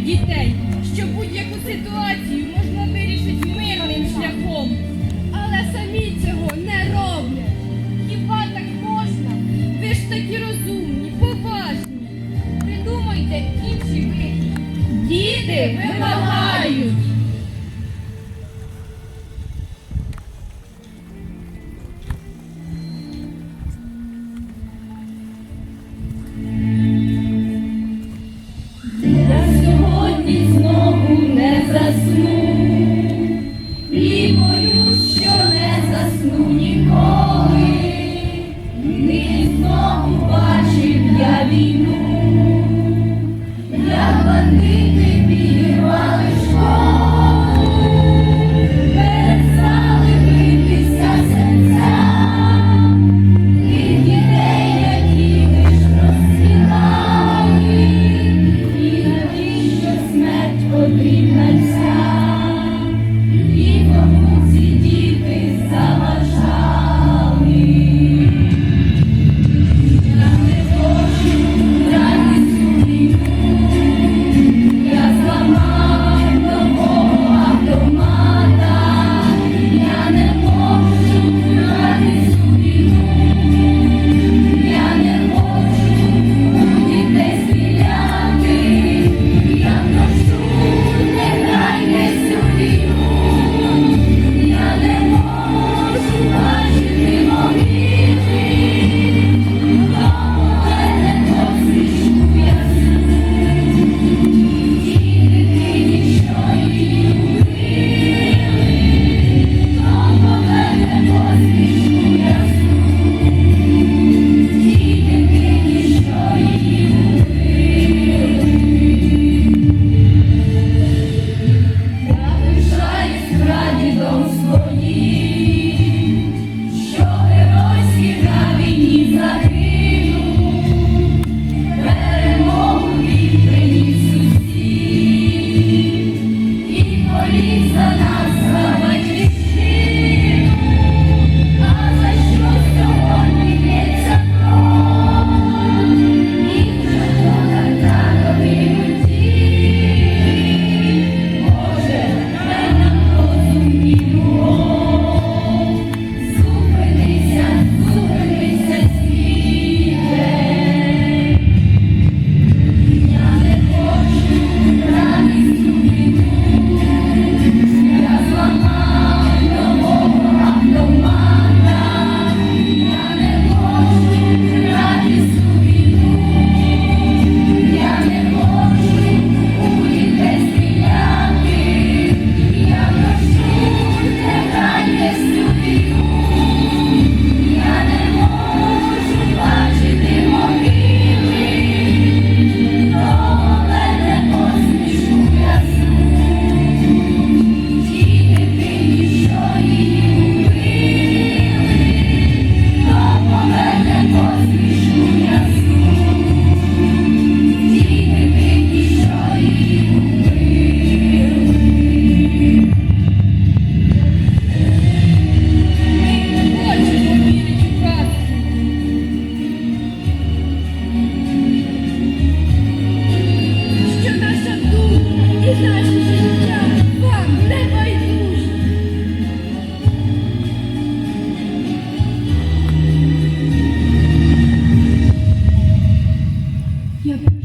навчають дітей, що будь-яку ситуацію можна вирішити мирним шляхом, але самі цього не роблять. Хіба так можна? Ви ж такі розумні, поважні. Придумайте інші вихід. Діти вимагають. Війну, як бандити Yeah.